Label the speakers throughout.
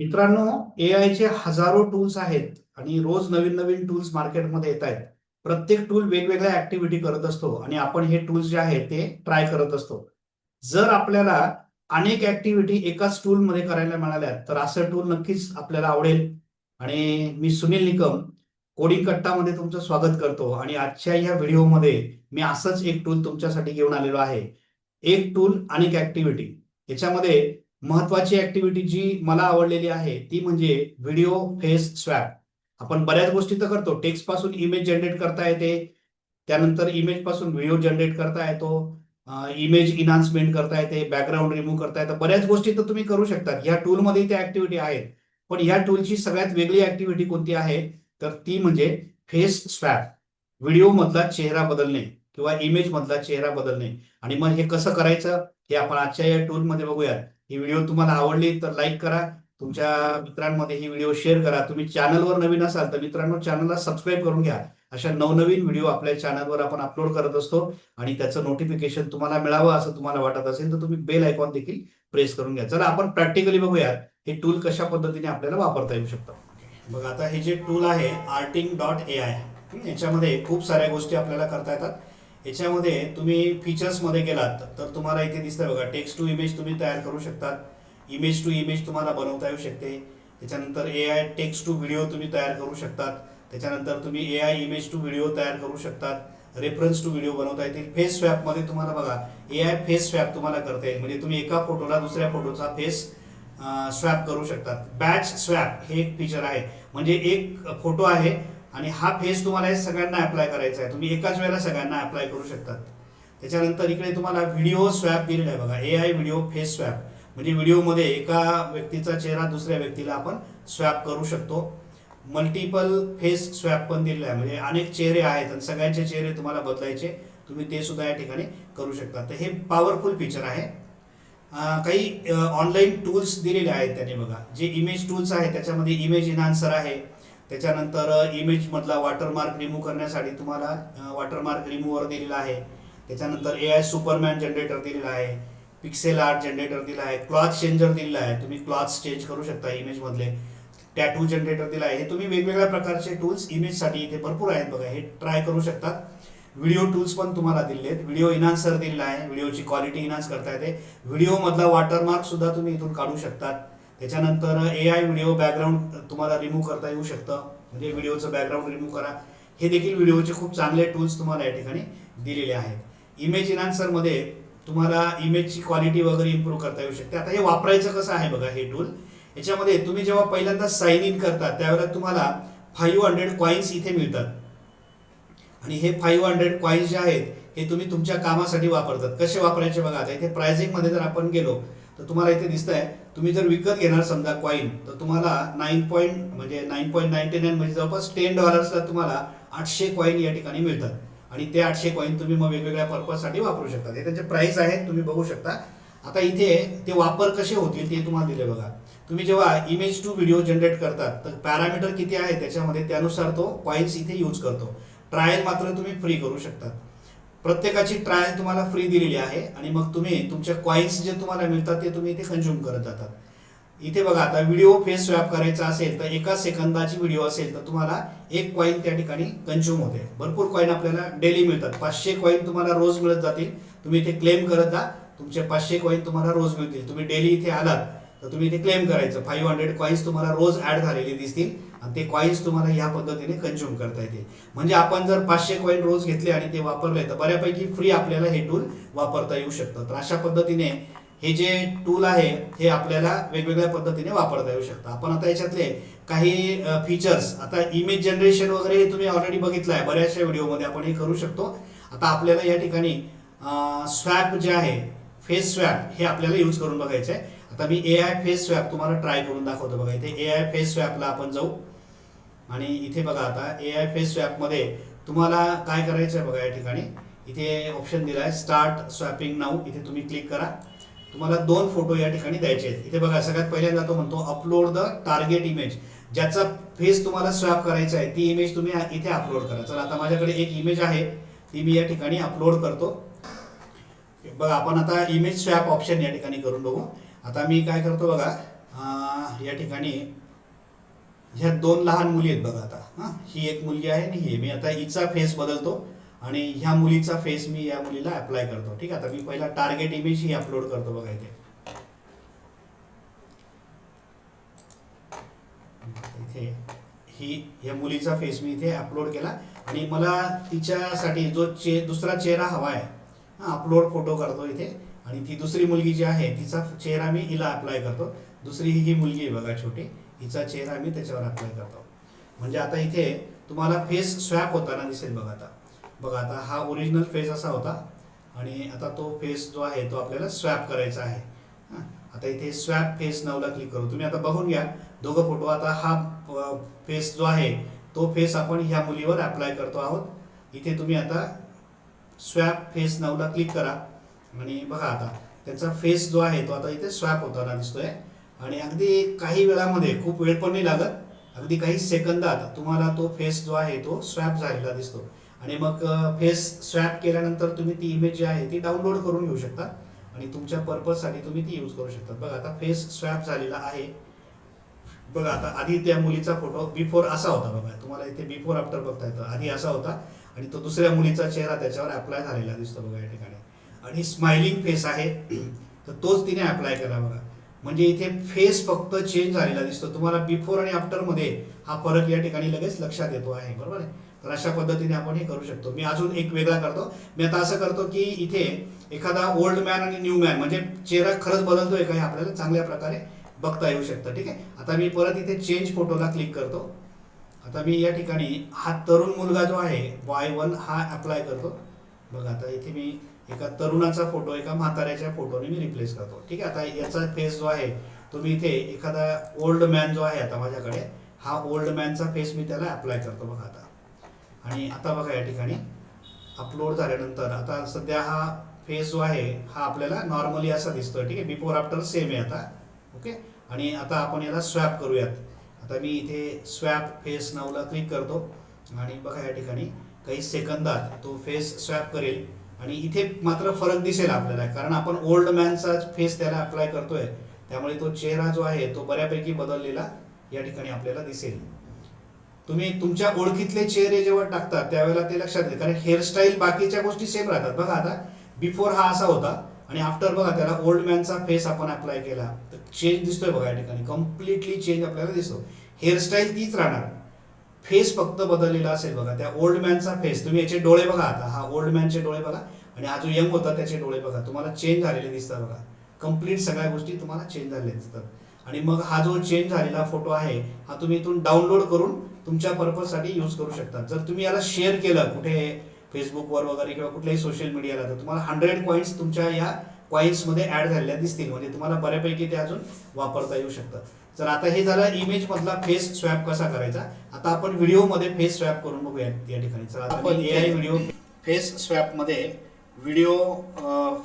Speaker 1: मित्रांनो ए आयचे हजारो टूल्स आहेत आणि रोज नवीन नवीन टूल्स मार्केटमध्ये येत आहेत. प्रत्येक टूल वेगवेगळ्या ऍक्टिव्हिटी करत असतो आणि आपण हे टूल्स जे आहेत ते ट्राय करत असतो. जर आपल्याला अनेक ऍक्टिव्हिटी एकाच टूल मध्ये करायला मिळाल्या तर असं टूल नक्कीच आपल्याला आवडेल. आणि मी सुनील निकम कोडिंग कट्टामध्ये तुमचं स्वागत करतो आणि आजच्या या व्हिडिओमध्ये मी असंच एक टूल तुमच्यासाठी घेऊन आलेलो आहे. एक टूल अनेक ऍक्टिव्हिटी याच्यामध्ये महत्वाची ऍक्टिव्हिटी जी मला आवडलेली आहे ती म्हणजे व्हिडिओ फेस स्वॅप आपण बऱ्याच गोष्टी तर करतो. टेक्स्टपासून इमेज जनरेट करता येते. त्यानंतर इमेजपासून व्हिडिओ जनरेट करता येतो. इमेज इन्हान्समेंट करता येते. बॅकग्राऊंड रिमूव्ह करता येतं. बऱ्याच गोष्टी तर तुम्ही करू शकता ह्या टूलमध्ये त्या ऍक्टिव्हिटी आहेत. पण ह्या टूलची सगळ्यात वेगळी ऍक्टिव्हिटी कोणती आहे? तर ती म्हणजे फेस स्वॅप व्हिडिओ मधला चेहरा बदलणे किंवा इमेज मधला चेहरा बदलणे. आणि मग हे कसं करायचं? हे आपण आजच्या या टूलमध्ये बघूयात. ही व्हिडिओ तुम्हाला आवडली तर लाईक करा. तुमच्या मित्रांमध्ये ही व्हिडिओ शेअर करा. तुम्ही चॅनलवर नवीन असाल तर मित्रांनो चॅनलला सबस्क्राईब करून घ्या. अशा नवनवीन व्हिडिओ आपल्या चॅनलवर आपण अपलोड करत असतो आणि त्याचं नोटिफिकेशन तुम्हाला मिळावं असं तुम्हाला वाटत असेल तर तुम्ही बेल आयकॉन देखील प्रेस करून घ्या. चला आपण प्रॅक्टिकली बघूयात हे टूल कशा पद्धतीने आपल्याला वापरता येऊ शकतं. बघा आता हे जे टूल आहे आर्टिंग डॉट ए आय याच्यामध्ये खूप साऱ्या गोष्टी आपल्याला करता येतात. याच्यामध्ये तुम्ही फीचर्समध्ये गेलात तर तुम्हाला इथे दिसतंय बघा टेक्स्ट टू इमेज तुम्ही तयार करू शकतात. इमेज टू इमेज तुम्हाला बनवता येऊ शकते. त्याच्यानंतर A I text to video तुम्ही तयार करू शकतात. त्याच्यानंतर तुम्ही A I image to video तयार करू शकतात. रेफरन्स टू व्हिडिओ बनवता येतील. फेस स्वॅपमध्ये तुम्हाला बघा ए आय फेस स्वॅप तुम्हाला करता येईल. म्हणजे तुम्ही एका फोटोला दुसऱ्या फोटोचा फेस स्वॅप करू शकतात. बॅच स्वॅप हे एक फीचर आहे. म्हणजे एक फोटो आहे आणि हा फेस तुम्हाला हे सगळ्यांना अप्लाय करायचा आहे. तुम्ही एकाच वेळेला सगळ्यांना अप्लाय करू शकतात. त्याच्यानंतर इकडे तुम्हाला व्हिडिओ स्वॅप दिलेला आहे बघा. A I video face swap म्हणजे व्हिडिओमध्ये एका व्यक्तीचा चेहरा दुसऱ्या व्यक्तीला आपण स्वॅप करू शकतो. मल्टिपल फेस स्वॅप पण दिलेला आहे. म्हणजे अनेक चेहरे आहेत आणि सगळ्यांचे चेहरे तुम्हाला बदलायचे. तुम्ही ते सुद्धा या ठिकाणी करू शकता. तर हे पॉवरफुल फीचर आहे. काही ऑनलाईन टूल्स दिलेले आहेत त्याने बघा. जे इमेज टूल्स आहे त्याच्यामध्ये इमेज इन्हान्सर आहे. त्याच्यानंतर इमेजमधला वॉटरमार्क रिमूव्ह करण्यासाठी तुम्हाला वॉटरमार्क रिमूव्हर दिलेला आहे. त्याच्यानंतर ए आय सुपरमॅन जनरेटर दिलेला आहे. पिक्सेल आर्ट जनरेटर दिला आहे. क्लॉथ चेंजर दिलेला आहे. तुम्ही क्लॉथ चेंज करू शकता इमेजमधले टॅटू जनरेटर दिला आहे. हे तुम्ही वेगवेगळ्या प्रकारचे टूल्स इमेजसाठी इथे भरपूर आहेत बघा. हे ट्राय करू शकतात व्हिडिओ टूल्स पण तुम्हाला दिले आहेत. व्हिडिओ इन्हान्सर दिलेला आहे. व्हिडिओची क्वालिटी इन्हान्स करता येते. व्हिडिओमधला वॉटरमार्क सुद्धा तुम्ही इथून काढू शकतात त्याच्यानंतर ए आय व्हिडिओ बॅकग्राऊंड तुम्हाला रिमूव्ह करता येऊ शकतं. म्हणजे व्हिडिओचं बॅकग्राऊंड रिमूव्ह करा. हे देखील व्हिडिओचे खूप चांगले टूल्स तुम्हाला या ठिकाणी दिलेले आहेत. इमेज इन्हान्सरमध्ये तुम्हाला इमेजची क्वालिटी वगैरे इम्प्रूव्ह करता येऊ शकते. आता हे वापरायचं कसं आहे बघा हे टूल याच्यामध्ये तुम्ही जेव्हा पहिल्यांदा साईन इन करता त्यावेळेला तुम्हाला फाईव्ह हंड्रेड कॉईन्स इथे मिळतात. आणि हे फाईव्ह हंड्रेड कॉईन्स जे आहेत हे तुम्ही तुमच्या कामासाठी वापरतात. कसे वापरायचे बघा आता इथे प्रायझिंगमध्ये जर आपण गेलो तर तुम्हाला इथे दिसत आहे तुम्ही जर विकत घेणार समजा कॉईन तर तुम्हाला नाईन पॉईंट म्हणजे नाईन पॉईंट नाईन्टी नाईन म्हणजे जवळपास टेन डॉलर्सला तुम्हाला आठशे कॉईन या ठिकाणी मिळतात. आणि ते आठशे कॉईन तुम्ही मग वेगवेगळ्या पर्पजसाठी वापरू शकता. हे त्याचे प्राइस आहेत तुम्ही बघू शकता. आता इथे ते वापर कसे होतील ते तुम्हाला दिले बघा. तुम्ही जेव्हा इमेज टू व्हिडिओ जनरेट करतात तर पॅरामीटर किती आहे त्याच्यामध्ये त्यानुसार तो कॉईन्स इथे यूज करतो. ट्रायल मात्र तुम्ही फ्री करू शकतात प्रत्येकाची ट्रायल तुम्हाला फ्री दिलेली आहे आणि मग तुम्ही तुमच्या कॉईन्स जे तुम्हाला मिळतात ते तुम्ही इथे कन्झ्युम करत जातात. इथे बघा आता व्हिडिओ फेस स्वॅप करायचा असेल तर एका सेकंदाची व्हिडिओ असेल तर तुम्हाला एक कॉईन त्या ठिकाणी कन्झ्युम होते. भरपूर कॉईन आपल्याला डेली मिळतात. पाचशे कॉईन तुम्हाला रोज मिळत जातील. तुम्ही इथे क्लेम करत जा. तुमचे पाचशे कॉईन तुम्हाला रोज मिळतील. तुम्ही डेली इथे आलात तर तुम्ही इथे क्लेम करायचं. फाईव्ह हंड्रेड कॉईन्स तुम्हाला रोज ऍड झालेले दिसतील. आणि ते कॉईन्स तुम्हाला ह्या पद्धतीने कन्झ्युम करता येते म्हणजे आपण जर पाचशे कॉईन रोज घेतले आणि ते वापरले तर बऱ्यापैकी फ्री आपल्याला हे टूल वापरता येऊ शकतं तर अशा पद्धतीने हे जे टूल आहे हे आपल्याला वेगवेगळ्या पद्धतीने वापरता येऊ शकतं. आपण आता याच्यातले काही फीचर्स आता इमेज जनरेशन वगैरे हे तुम्ही ऑलरेडी बघितलं आहे बऱ्याचशा व्हिडिओमध्ये आपण हे करू शकतो. आता आपल्याला या ठिकाणी स्वॅप जे आहे फेस स्वॅप हे आपल्याला यूज करून बघायचं आहे आता मी ए आय फेस स्वॅप तुम्हाला ट्राय करून दाखवतो बघा. इथे ए आय फेस स्वॅपला आपण जाऊ. आणि इथे बघा आता ए आय फेस स्वॅपमध्ये तुम्हाला काय करायचं आहे बघा या ठिकाणी? इथे ऑप्शन दिला आहे स्टार्ट स्वॅपिंग नाऊ इथे तुम्ही क्लिक करा. तुम्हाला दोन फोटो या ठिकाणी द्यायचे आहेत. इथे बघा सगळ्यात पहिल्यांदा तो म्हणतो अपलोड द टार्गेट इमेज ज्याचा फेस तुम्हाला स्वॅप करायचा आहे ती इमेज तुम्ही इथे अपलोड करा. चला आता माझ्याकडे एक इमेज आहे. ती मी या ठिकाणी अपलोड करतो. बघा आपण आता इमेज स्वॅप ऑप्शन या ठिकाणी करून बघू. आता मी काय करतो बघा या ठिकाणी ह्या दोन लहान मुली आहेत बघा आता. हां ही एक मुलगी आहे आणि ही. मी आता हिचा फेस बदलतो आणि ह्या मुलीचा फेस मी या मुलीला अप्लाय करतो. ठीक आहे आता मी पहिला टार्गेट इमेज ही अपलोड करतो बघा इथे. इथे ही या मुलीचा फेस मी इथे अपलोड केला आणि मला तिच्यासाठी जो चे दुसरा चेहरा हवा आहे हा अपलोड फोटो करतो इथे. आणि ती दुसरी मुलगी जी आहे तिचा चेहरा मी हिला अप्लाय करतो. दुसरी ही मुलगी आहे बघा छोटी. हिचा चेहरा आम्ही त्याच्यावर अप्लाय करतो. म्हणजे आता इथे तुम्हाला फेस स्वॅप होताना दिसेल बघा आता. बघा आता हा ओरिजिनल फेस असा होता आणि आता तो फेस जो आहे तो आपल्याला स्वॅप करायचा आहे. आता इथे स्वॅप फेस नवला क्लिक करू. तुम्ही आता बघून घ्या. दोघं फोटो आता हा फेस जो आहे तो फेस आपण ह्या मुलीवर अप्लाय करतो आहोत. इथे तुम्ही आता स्वॅप फेस नवला क्लिक करा. आणि बघा आता त्यांचा फेस जो आहे तो आता इथे स्वॅप होताना दिसतोय. आणि अगदी काही वेळामध्ये खूप वेळ पण नाही लागत अगदी काही सेकंदात तुम्हाला तो फेस जो आहे तो स्वॅप झालेला दिसतो. आणि मग फेस स्वॅप केल्यानंतर तुम्ही ती इमेज जी आहे ती डाउनलोड करून घेऊ शकता. आणि तुमच्या पर्पजसाठी तुम्ही ती यूज करू शकता. बघा आता फेस स्वॅप झालेला आहे. बघा आता आधी त्या मुलीचा फोटो बिफोर असा होता बघा. तुम्हाला इथे बिफोर आफ्टर बघता येतं. आधी असा होता आणि तो दुसऱ्या मुलीचा चेहरा त्याच्यावर अप्लाय झालेला दिसतो बघा या ठिकाणी. आणि स्माइलिंग फेस आहे. तर तोच तिने अप्लाय केला बघा. म्हणजे इथे फेस फक्त चेंज झालेला दिसतो. तुम्हाला बिफोर आणि आफ्टरमध्ये हा फरक या ठिकाणी लगेच लक्षात येतो आहे. बरोबर आहे? तर अशा पद्धतीने आपण हे करू शकतो. मी अजून एक वेगळा करतो. मी आता असं करतो की इथे एखादा ओल्ड मॅन आणि न्यू मॅन म्हणजे चेहरा खरंच बदलतोय का हे आपल्याला चांगल्या प्रकारे बघता येऊ शकतं. ठीक आहे? आता मी परत इथे चेंज फोटोला क्लिक करतो. आता मी या ठिकाणी हा तरुण मुलगा जो आहे वाय वन हा अप्लाय करतो. बघा आता इथे मी एका तरुणाचा फोटो एका म्हाताऱ्याच्या फोटोने मी रिप्लेस करतो. ठीक आहे? आता याचा फेस जो आहे तो मी इथे एखादा ओल्ड मॅन जो आहे आता माझ्याकडे हा ओल्ड मॅनचा फेस मी त्याला अप्लाय करतो बघा आता. आणि आता बघा या ठिकाणी अपलोड झाल्यानंतर आता सध्या हा फेस जो आहे हा आपल्याला नॉर्मली असा दिसतोय. ठीक आहे? बिफोर आफ्टर सेम आहे आता. ओके? आणि आता आपण याला स्वॅप करूयात. आता मी इथे स्वॅप फेस नावला क्लिक करतो. आणि बघा या ठिकाणी काही सेकंदात तो फेस स्वॅप करेल. आणि इथे मात्र फरक दिसेल आपल्याला कारण आपण ओल्ड मॅनचाच फेस त्याला अप्लाय करतोय. त्यामुळे तो चेहरा जो आहे तो बऱ्यापैकी बदललेला या ठिकाणी आपल्याला दिसेल. तुम्ही तुमच्या ओळखीतले चेहरे जेव्हा टाकतात त्यावेळेला ते लक्षात घ्या कारण हेअरस्टाईल बाकीच्या गोष्टी सेम राहतात. बघा आता बिफोर हा असा होता आणि आफ्टर बघा त्याला ओल्ड मॅनचा फेस आपण अप्लाय केला. तर चेंज दिसतोय बघा या ठिकाणी. कम्प्लिटली चेंज आपल्याला दिसतो. हेअरस्टाईल तीच राहणार. फेस फक्त बदललेला असेल बघा. त्या ओल्ड मॅनचा फेस तुम्ही याचे डोळे बघा आता. हा ओल्ड मॅनचे डोळे बघा. आणि हा जो यंग होता त्याचे डोळे बघा. तुम्हाला चेंज झालेले दिसतात बघा. कंप्लीट सगळ्या गोष्टी तुम्हाला चेंज झालेल्या दिसतात. आणि मग हा जो चेंज झालेला फोटो आहे हा तुम्ही इथून डाउनलोड करून तुमच्या पर्पजसाठी यूज करू शकता. जर तुम्ही याला शेअर केलं कुठे फेसबुकवर वगैरे किंवा कुठल्याही सोशल मीडियाला तर तुम्हाला हंड्रेड पॉईंट्स तुमच्या या कॉईन्समध्ये ॲड झालेल्या दिसतील. म्हणजे तुम्हाला बऱ्यापैकी ते अजून वापरता येऊ शकतात तर आता हे झालं इमेज मधला फेस स्वॅप कसा करायचा? आता आपण व्हिडिओमध्ये फेस स्वॅप करून बघूया या ठिकाणी. चला आपण ए आय व्हिडिओ फेस स्वॅपमध्ये व्हिडिओ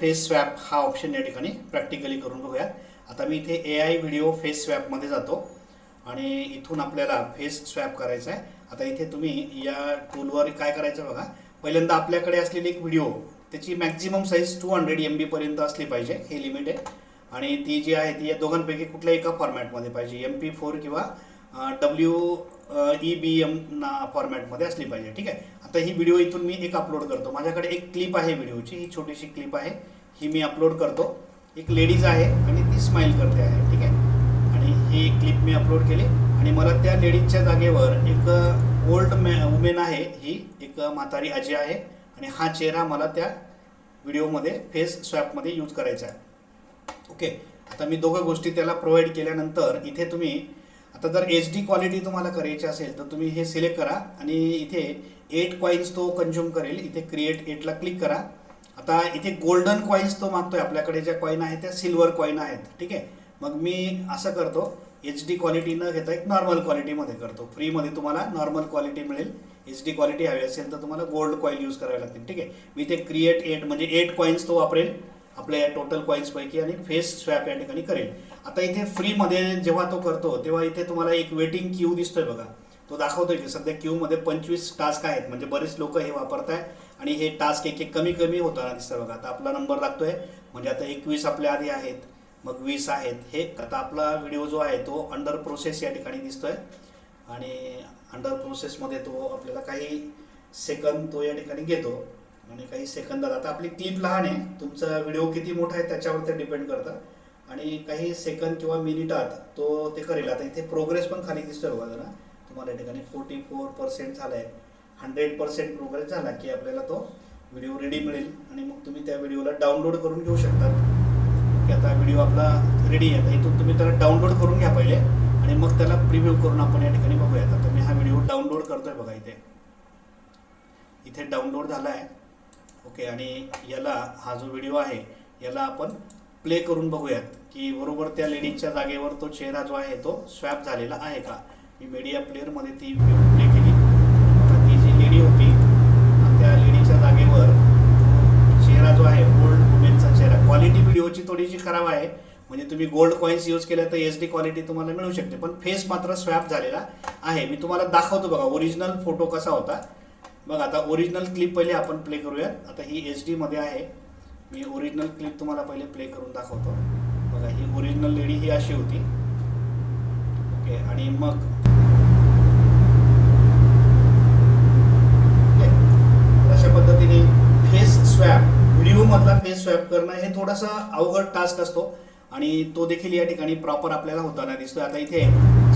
Speaker 1: फेस स्वॅप हा ऑप्शन या ठिकाणी प्रॅक्टिकली करून बघूया आता मी इथे ए आय व्हिडिओ फेस स्वॅपमध्ये जातो आणि इथून आपल्याला फेस स्वॅप करायचा आहे आता इथे तुम्ही या टूलवर काय करायचं बघा. पहिल्यांदा आपल्याकडे असलेली एक व्हिडिओ त्याची maximum size two hundred M बीपर्यंत असली पाहिजे. हे लिमिट आहे. आणि ती जी आहे ती या दोघांपैकी कुठल्या एका फॉर्मॅटमध्ये पाहिजे? एम पी फोर किंवा डब्ल्यू ई बी एम ना फॉर्मॅटमध्ये असली पाहिजे. ठीक आहे? आता ही व्हिडिओ इथून मी एक अपलोड करतो. माझ्याकडे एक क्लिप आहे व्हिडिओची ही छोटीशी क्लिप आहे. ही मी अपलोड करतो. एक लेडीज आहे आणि ती स्माईल करते आहे. ठीक आहे? आणि ही क्लिप मी अपलोड केली. आणि मला त्या लेडीजच्या जागेवर एक ओल्ड मॅ वुमेन आहे. ही एक म्हातारी आजी आहे. आणि हा चेहरा मला त्या व्हिडिओमध्ये फेस स्वॅपमध्ये यूज करायचा आहे. ओके. आता मी दोघं गोष्टी त्याला प्रोव्हाइड केल्यानंतर इथे तुम्ही आता जर एच डी क्वालिटी तुम्हाला करायची असेल तर तुम्ही हे सिलेक्ट करा आणि इथे एट कॉईन्स तो कन्झ्युम करेल. इथे क्रिएट एटला क्लिक करा. आता इथे गोल्डन कॉईन्स तो मागतोय. आपल्याकडे ज्या कॉईन आहेत त्या सिल्वर कॉईन आहेत. ठीक आहे? मग मी असं करतो. एच डी क्वालिटी न घेता एक नॉर्मल क्वालिटीमध्ये करतो. फ्रीमध्ये तुम्हाला नॉर्मल क्वालिटी मिळेल. एच डी क्वालिटी हवी असेल तर तुम्हाला गोल्ड कॉईल यूज करावे लागतील. ठीक आहे? मी ते क्रिएट एट म्हणजे एट कॉईन्स तो वापरेल. आपल्या या टोटल कॉईन्सपैकी आणि फेस स्वॅप या ठिकाणी करेल. आता इथे फ्रीमध्ये जेव्हा तो करतो तेव्हा इथे तुम्हाला एक वेटिंग क्यू दिसतोय बघा. तो दाखवतोय की सध्या क्यूमध्ये पंचवीस टास्क आहेत. म्हणजे बरेच लोक हे वापरत आहे आणि हे टास्क एक एक कमी कमी होताना दिसतं बघा. आता आपला नंबर लागतोय. म्हणजे आता एकवीस आपल्या आधी आहेत. मग वीस आहेत. हे आता आपला व्हिडिओ जो आहे तो अंडर प्रोसेस या ठिकाणी दिसतोय. आणि अंडर प्रोसेसमध्ये तो आपल्याला काही सेकंद तो या ठिकाणी घेतो. आणि काही सेकंदात आता आपली क्लिप लहान आहे. तुमचा व्हिडिओ किती मोठा आहे त्याच्यावर ते डिपेंड करतं. आणि काही सेकंद किंवा मिनिटात तो ते करेल. आता इथे प्रोग्रेस पण खाली दिसतोय बघा जरा. तुम्हाला या ठिकाणी फोर्टी फोर पर्सेंट झाला आहे हंड्रेड पर्सेंट प्रोग्रेस झाला की आपल्याला तो व्हिडिओ रेडी मिळेल. आणि मग तुम्ही त्या व्हिडिओला डाउनलोड करून घेऊ शकतात. की आता व्हिडिओ आपला रेडी आहे. इथून तुम्ही त्याला डाउनलोड करून घ्या पहिले. आणि मग त्याला प्रिव्ह्यू करून आपण या ठिकाणी बघूया आता मी हा व्हिडिओ डाउनलोड करतोय बघा इथे. इथे डाउनलोड झाला आहे ओके आणि याला हा जो व्हिडिओ आहे याला आपण प्ले करून बघूयात की बरोबर त्या लेडीजच्या जागेवर तो चेहरा जो आहे तो स्वॅप झालेला आहे का? मी मीडिया प्लेअरमध्ये ती प्ले केली. तर ती जी लेडी होती त्या लेडीच्या जागेवर चेहरा जो आहे गोल्ड वुमेनचा चेहरा क्वालिटी व्हिडिओची थोडीशी खराब आहे. म्हणजे तुम्ही गोल्ड कॉईन्स यूज केल्या तर एच डी क्वालिटी तुम्हाला मिळू शकते पण फेस मात्र स्वॅप झालेला आहे. मी तुम्हाला दाखवतो बघा ओरिजिनल फोटो कसा होता. बघ आता ओरिजिनल क्लिप पहिले आपण प्ले करूयात. आता ही एच मध्ये आहे. मी ओरिजिनल क्लिप तुम्हाला पहिले प्ले करून दाखवतो. बघा ही ओरिजिनल लेडी ही अशी होती. ओके आणि मग अशा पद्धतीने फेस स्वॅप व्हिडिओमधला फेस स्वॅप करणं हे थोडासा अवघड टास्क असतो. आणि तो देखील या ठिकाणी प्रॉपर आपल्याला होताना दिसतोय. आता इथे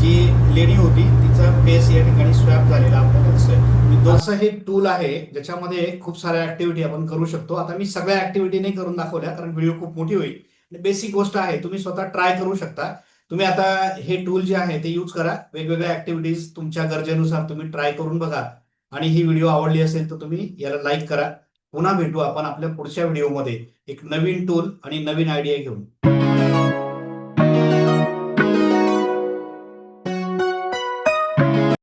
Speaker 1: जी लेडी होती तिचा फेस या ठिकाणी स्वॅप झालेला आपल्याला दिसतोय. असं हे टूल आहे ज्याच्यामध्ये खूप साऱ्या ऍक्टिव्हिटी आपण करू शकतो. आता मी सगळ्या ऍक्टिव्हिटी नाही करून दाखवल्या कारण व्हिडिओ खूप मोठी होईल. बेसिक गोष्ट आहे तुम्ही स्वतः ट्राय करू शकता. तुम्ही आता हे टूल जे आहे ते यूज करा. वेगवेगळ्या ऍक्टिव्हिटीज तुमच्या गरजेनुसार तुम्ही ट्राय करून बघा. आणि ही व्हिडिओ आवडली असेल तर तुम्ही याला लाईक करा. पुन्हा भेटू आपण आपल्या पुढच्या व्हिडिओमध्ये एक नवीन टूल आणि नवीन आयडिया घेऊन.